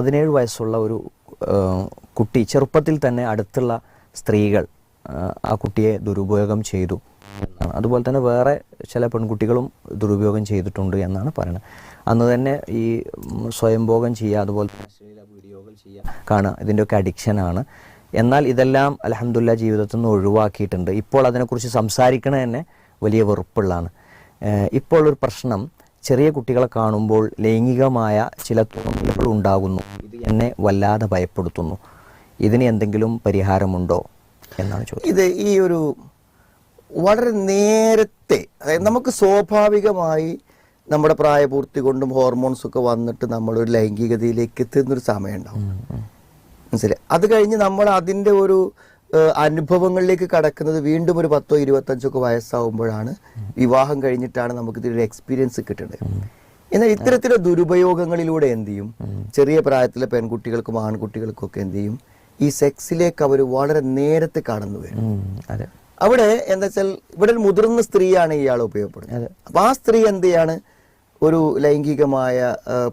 പതിനേഴ് വയസ്സുള്ള ഒരു കുട്ടി ചെറുപ്പത്തിൽ തന്നെ അടുത്തുള്ള സ്ത്രീകൾ ആ, കുട്ടിയെ ദുരുപയോഗം ചെയ്തു. എന്നാണ് അതുപോലെ തന്നെ വേറെ ചില പെൺകുട്ടികളും ദുരുപയോഗം ചെയ്തിട്ടുണ്ട് എന്നാണ് പറയുന്നത്. അന്ന് തന്നെ ഈ സ്വയംഭോഗം ചെയ്യുക അതുപോലെ തന്നെ അശ്ലീല വീഡിയോകൾ ചെയ്യുക കാണുക ഇതിന്റെയൊക്കെ അഡിക്ഷനാണ് എന്നാൽ ഇതെല്ലാം അലഹമുല്ല ജീവിതത്തിൽ നിന്ന് ഒഴിവാക്കിയിട്ടുണ്ട്. ഇപ്പോൾ അതിനെക്കുറിച്ച് സംസാരിക്കണത് തന്നെ വലിയ വെറുപ്പുള്ളതാണ്. ഇപ്പോൾ ഒരു പ്രശ്നം ചെറിയ കുട്ടികളെ കാണുമ്പോൾ ലൈംഗികമായ ചില തോന്നലുകൾ ഉണ്ടാകുന്നു. ഇത് എന്നെ വല്ലാതെ ഭയപ്പെടുത്തുന്നു. ഇതിന് എന്തെങ്കിലും പരിഹാരമുണ്ടോ എന്നാണ് ചോദ്യം. ഇത് ഈ ഒരു വളരെ നേരത്തെ അതായത് നമുക്ക് സ്വാഭാവികമായി നമ്മുടെ പ്രായപൂർത്തി കൊണ്ടും ഹോർമോൺസ് ഒക്കെ വന്നിട്ട് നമ്മൾ ഒരു ലൈംഗികതയിലേക്ക് എത്തുന്നൊരു സമയം ഉണ്ടാവും. മനസ്സിലായി? അത് കഴിഞ്ഞ് നമ്മൾ അതിന്റെ ഒരു അനുഭവങ്ങളിലേക്ക് കടക്കുന്നത് വീണ്ടും ഒരു പത്തോ ഇരുപത്തഞ്ചോ ഒക്കെ വയസ്സാവുമ്പോഴാണ് വിവാഹം കഴിഞ്ഞിട്ടാണ് നമുക്ക് ഇതിലൊരു എക്സ്പീരിയൻസ് കിട്ടുന്നത് എന്നാൽ ഇത്തരത്തിലെ ദുരുപയോഗങ്ങളിലൂടെ എന്ത് ചെയ്യും? ചെറിയ പ്രായത്തിലെ പെൺകുട്ടികൾക്കും ആൺകുട്ടികൾക്കും ഒക്കെ എന്ത് ചെയ്യും? ഈ സെക്സിലേക്ക് അവർ വളരെ നേരത്തെ കടന്നു വരും. അവിടെ എന്താ വെച്ചാൽ ഇവിടെ ഒരു മുതിർന്ന സ്ത്രീയാണ് ഇയാൾ ഉപയോഗപ്പെടുന്നത്. അപ്പൊ ആ സ്ത്രീ എന്ത് ചെയ്യാണ്? ഒരു ലൈംഗികമായ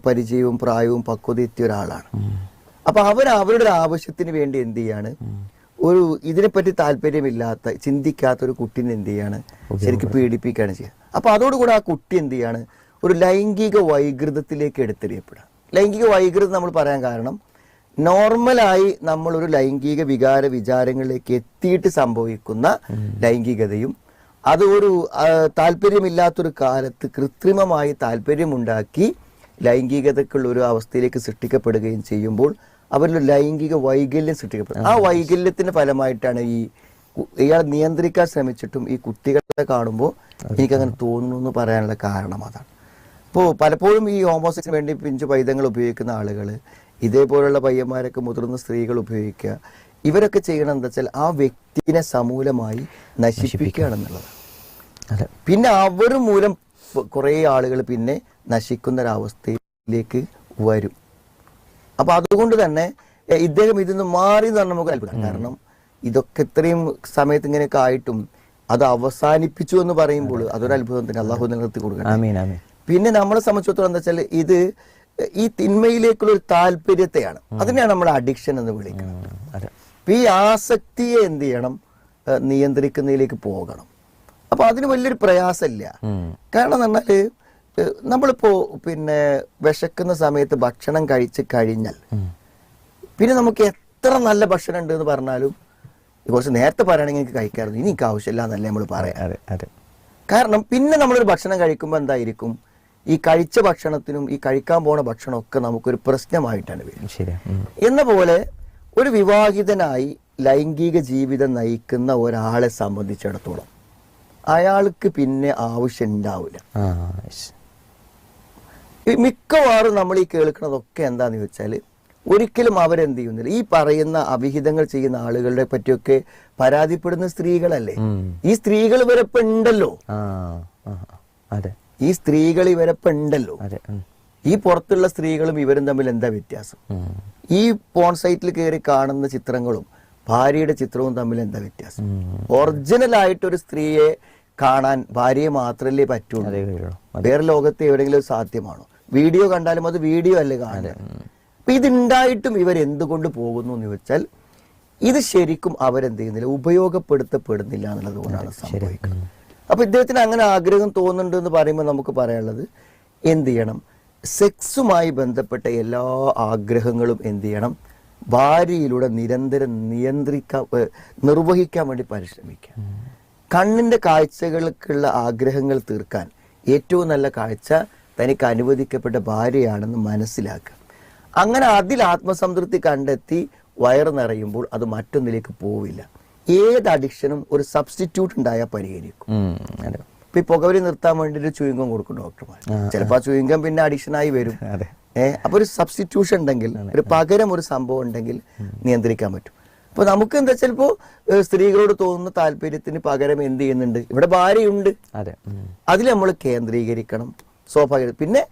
പരിചയവും പ്രായവും പക്വത എത്തിയ ഒരാളാണ്. അപ്പൊ അവർ അവരുടെ ആവശ്യത്തിന് വേണ്ടി എന്ത് ചെയ്യാണ്? ഒരു ഇതിനെപ്പറ്റി താല്പര്യമില്ലാത്ത ചിന്തിക്കാത്ത ഒരു കുട്ടിനെ എന്ത് ചെയ്യാണ്? ശരിക്കും പീഡിപ്പിക്കുകയാണ് ചെയ്യുക. അപ്പൊ അതോടുകൂടി ആ കുട്ടി എന്ത് ചെയ്യാണ്? ഒരു ലൈംഗിക വൈകൃതത്തിലേക്ക് എടുത്തെറിയപ്പെടുക. ലൈംഗിക വൈകൃതം നമ്മൾ പറയാൻ കാരണം നോർമലായി നമ്മൾ ഒരു ലൈംഗിക വികാര വിചാരങ്ങളിലേക്ക് എത്തിയിട്ട് സംഭവിക്കുന്ന ലൈംഗികതയും അത് ഒരു താല്പര്യമില്ലാത്തൊരു കാലത്ത് കൃത്രിമമായി താല്പര്യമുണ്ടാക്കി ലൈംഗികതക്കുള്ള ഒരു അവസ്ഥയിലേക്ക് സൃഷ്ടിക്കപ്പെടുകയും ചെയ്യുമ്പോൾ അവരിൽ ലൈംഗിക വൈകല്യം സൃഷ്ടിക്കപ്പെടും. ആ വൈകല്യത്തിന്റെ ഫലമായിട്ടാണ് ഈ ഇയാൾ നിയന്ത്രിക്കാൻ ശ്രമിച്ചിട്ടും ഈ കുട്ടികളെ കാണുമ്പോൾ എനിക്കങ്ങനെ തോന്നുന്നു എന്ന് പറയാനുള്ള കാരണം അതാണ്. അപ്പോൾ പലപ്പോഴും ഈ ഹോമോസെക്സിന് വേണ്ടി പിഞ്ചു പൈതങ്ങൾ ഉപയോഗിക്കുന്ന ആളുകൾ ഇതേപോലുള്ള പയ്യന്മാരൊക്കെ മുതിർന്ന സ്ത്രീകൾ ഉപയോഗിക്കുക ഇവരൊക്കെ ചെയ്യണം എന്താ വെച്ചാൽ ആ വ്യക്തിനെ സമൂലമായി നശിപ്പിക്കുകയാണെന്നുള്ളത് പിന്നെ അവർ മൂലം കുറേ ആളുകൾ പിന്നെ നശിക്കുന്ന അവസ്ഥയിലേക്ക് വരും. അപ്പൊ അതുകൊണ്ട് തന്നെ ഇദ്ദേഹം ഇതിൽ നിന്ന് മാറി എന്ന് പറഞ്ഞാൽ നമുക്ക് അത്ഭുതം. കാരണം ഇതൊക്കെ ഇത്രയും സമയത്ത് ഇങ്ങനെയൊക്കെ ആയിട്ടും അത് അവസാനിപ്പിച്ചു എന്ന് പറയുമ്പോൾ അതൊരു അത്ഭുതം തന്നെ അള്ളാഹു നിലനിർത്തി കൊടുക്കണം പിന്നെ നമ്മളെ സംബന്ധിച്ചിടത്തോളം എന്താ വെച്ചാൽ ഇത് ഈ തിന്മയിലേക്കുള്ള ഒരു താല്പര്യത്തെയാണ്. അതിനെയാണ് നമ്മൾ അഡിക്ഷൻ എന്ന് വിളിക്കുന്നത്. അപ്പൊ ഈ ആസക്തിയെ എന്ത് ചെയ്യണം? നിയന്ത്രിക്കുന്നതിലേക്ക് പോകണം. അപ്പൊ അതിന് വലിയൊരു പ്രയാസമില്ല. കാരണം എന്ന് പറഞ്ഞാൽ നമ്മളിപ്പോ പിന്നെ വിശക്കുന്ന സമയത്ത് ഭക്ഷണം കഴിച്ച് കഴിഞ്ഞാൽ പിന്നെ നമുക്ക് എത്ര നല്ല ഭക്ഷണം ഉണ്ട് എന്ന് പറഞ്ഞാലും കുറച്ച് നേരത്തെ പറയുകയാണെങ്കിൽ എനിക്ക് കഴിക്കാറുണ്ട്. ഇനി എനിക്ക് ആവശ്യമില്ല എന്നല്ലേ നമ്മൾ പറയാം. അതെ അതെ. കാരണം പിന്നെ നമ്മളൊരു ഭക്ഷണം കഴിക്കുമ്പോൾ എന്തായിരിക്കും? ഈ കഴിച്ച ഭക്ഷണത്തിനും ഈ കഴിക്കാൻ പോണ ഭക്ഷണമൊക്കെ നമുക്കൊരു പ്രശ്നമായിട്ടാണ് ഉം. എന്ന പോലെ ഒരു വിവാഹിതനായി ലൈംഗിക ജീവിതം നയിക്കുന്ന ഒരാളെ സംബന്ധിച്ചിടത്തോളം അയാൾക്ക് പിന്നെ ആവശ്യം ഉണ്ടാവില്ല. മിക്കവാറും നമ്മൾ ഈ കേൾക്കുന്നതൊക്കെ എന്താണെന്ന് ചോദിച്ചാൽ ഒരിക്കലും അവരെന്ത് ചെയ്യുന്നില്ല. ഈ പറയുന്ന അവിഹിതങ്ങൾ ചെയ്യുന്ന ആളുകളെ പറ്റിയൊക്കെ പരാതിപ്പെടുന്ന സ്ത്രീകളല്ലേ? ഈ സ്ത്രീകൾ ഇവരൊപ്പം ഉണ്ടല്ലോ ഈ സ്ത്രീകൾ ഇവരൊപ്പം ഉണ്ടല്ലോ ഈ പുറത്തുള്ള സ്ത്രീകളും ഇവരും തമ്മിൽ എന്താ വ്യത്യാസം? ഈ പോൺ സൈറ്റിൽ കയറി കാണുന്ന ചിത്രങ്ങളും ഭാര്യയുടെ ചിത്രവും തമ്മിൽ എന്താ വ്യത്യാസം? ഒറിജിനൽ ആയിട്ട് ഒരു സ്ത്രീയെ കാണാൻ ഭാര്യയെ മാത്രമല്ലേ പറ്റുള്ളൂ. വേറെ ലോകത്ത് എവിടെയെങ്കിലും സാധ്യമാണോ? വീഡിയോ കണ്ടാലും അത് വീഡിയോ അല്ലേ കാണുന്നത്? അപ്പൊ ഇതുണ്ടായിട്ടും ഇവർ എന്തുകൊണ്ട് പോകുന്നു എന്ന് ചോദിച്ചാൽ ഇത് ശരിക്കും അവരെന്ത് ചെയ്യുന്നില്ല ഉപയോഗപ്പെടുത്തപ്പെടുന്നില്ല എന്നുള്ളത് കൊണ്ടാണ് സംഭവിക്കുന്നത്. അപ്പൊ ഇദ്ദേഹത്തിന് അങ്ങനെ ആഗ്രഹം തോന്നുന്നുണ്ട് എന്ന് പറയുമ്പോൾ നമുക്ക് പറയാനുള്ളത് എന്ത് ചെയ്യണം? സെക്സുമായി ബന്ധപ്പെട്ട എല്ലാ ആഗ്രഹങ്ങളും എന്ത് ചെയ്യണം? ഭാര്യയിലൂടെ നിരന്തരം നിയന്ത്രിക്കാൻ നിർവഹിക്കാൻ വേണ്ടി പരിശ്രമിക്കുക. കണ്ണിന്റെ കാഴ്ചകൾക്കുള്ള ആഗ്രഹങ്ങൾ തീർക്കാൻ ഏറ്റവും നല്ല കാഴ്ച തനിക്ക് അനുവദിക്കപ്പെട്ട ഭാര്യയാണെന്ന് മനസ്സിലാക്കുക. അങ്ങനെ അതിൽ ആത്മസംതൃപ്തി കണ്ടെത്തി വയറ് നിറയുമ്പോൾ അത് മറ്റൊന്നിലേക്ക് പോവില്ല. ഏത് അഡിക്ഷനും ഒരു സബ്സ്റ്റിറ്റ്യൂട്ട് ഉണ്ടായാൽ പരിഹരിക്കും. ഇപ്പൊ ഈ പുകവലി നിർത്താൻ വേണ്ടി ഒരു ചുയിങ്കം കൊടുക്കും ഡോക്ടർമാർ ചിലപ്പോൾ ആ ചുയിങ്കം പിന്നെ അഡിക്ഷനായി വരും. ഏഹ് അപ്പൊ ഒരു സബ്സ്റ്റിറ്റ്യൂഷൻ ഉണ്ടെങ്കിൽ ഒരു പകരം ഒരു സംഭവം ഉണ്ടെങ്കിൽ നിയന്ത്രിക്കാൻ പറ്റും. അപ്പൊ നമുക്ക് എന്താ ചിലപ്പോ സ്ത്രീകളോട് തോന്നുന്ന താല്പര്യത്തിന് പകരം എന്ത് ചെയ്യുന്നുണ്ട്? ഇവിടെ ഭാര്യയുണ്ട്. അതിൽ നമ്മൾ കേന്ദ്രീകരിക്കണം. സ്വാഭാവികം പിന്നെ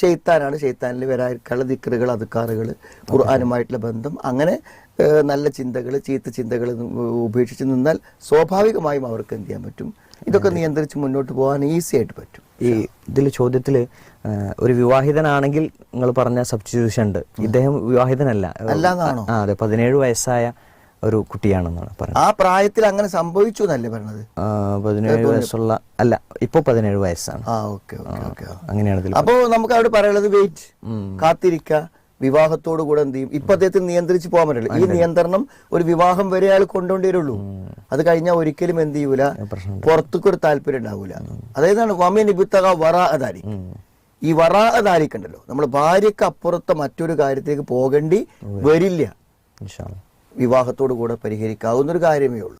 ഷെയ്ത്താനാണ് ഷെയ്ത്താനിൽ വരാതിരിക്കാനുള്ള ദിക്കറുകൾ അതുക്കാറുകൾ ഖുർആാനുമായിട്ടുള്ള ബന്ധം. അങ്ങനെ നല്ല ചിന്തകൾ ചീത്ത ചിന്തകൾ ഉപേക്ഷിച്ച് നിന്നാൽ സ്വാഭാവികമായും അവർക്ക് എന്ത് ചെയ്യാൻ പറ്റും? ഇതൊക്കെ നിയന്ത്രിച്ച് മുന്നോട്ട് പോകാൻ ഈസി ആയിട്ട് പറ്റും. ഈ ഇതിൽ ചോദ്യത്തിൽ ഒരു വിവാഹിതനാണെങ്കിൽ നിങ്ങൾ പറഞ്ഞ സബ്സ്റ്റിറ്റ്യൂഷൻ ഉണ്ട് ഇദ്ദേഹം വിവാഹിതനല്ല. അല്ലാന്നാണോ? ആ അതെ. പതിനേഴ് വയസ്സായ ഒരു കുട്ടിയാണെന്നാണ് പറഞ്ഞത് ആ പ്രായത്തിൽ അങ്ങനെ സംഭവിച്ചു എന്നല്ലേ പറഞ്ഞത്? പതിനേഴ് വയസ്സുള്ള അല്ല ഇപ്പൊ പതിനേഴ് വയസ്സാണ്. അങ്ങനെയാണ് അപ്പോ നമുക്ക് അവിടെ പറയുന്നത് വെയിറ്റ് കാത്തിരിക്ക വിവാഹത്തോടു കൂടെ എന്ത് ചെയ്യും? ഇപ്പൊ അദ്ദേഹത്തിന് നിയന്ത്രിച്ച് പോകാൻ പറ്റില്ല. ഈ നിയന്ത്രണം ഒരു വിവാഹം വരെ അയാൾ കൊണ്ടുവരുള്ളൂ അത് കഴിഞ്ഞാൽ ഒരിക്കലും എന്ത് ചെയ്യൂല? പുറത്തേക്ക് ഒരു താല്പര്യം ഉണ്ടാവൂല. അതായത് വമി നിബുത്തക വറ അതാരി ഈ വറ അതാരിക്കണ്ടല്ലോ നമ്മൾ ഭാര്യക്ക് അപ്പുറത്തെ മറ്റൊരു കാര്യത്തിലേക്ക് പോകേണ്ടി വരില്ല. വിവാഹത്തോടു കൂടെ പരിഹരിക്കാവുന്ന ഒരു കാര്യമേ ഉള്ളൂ.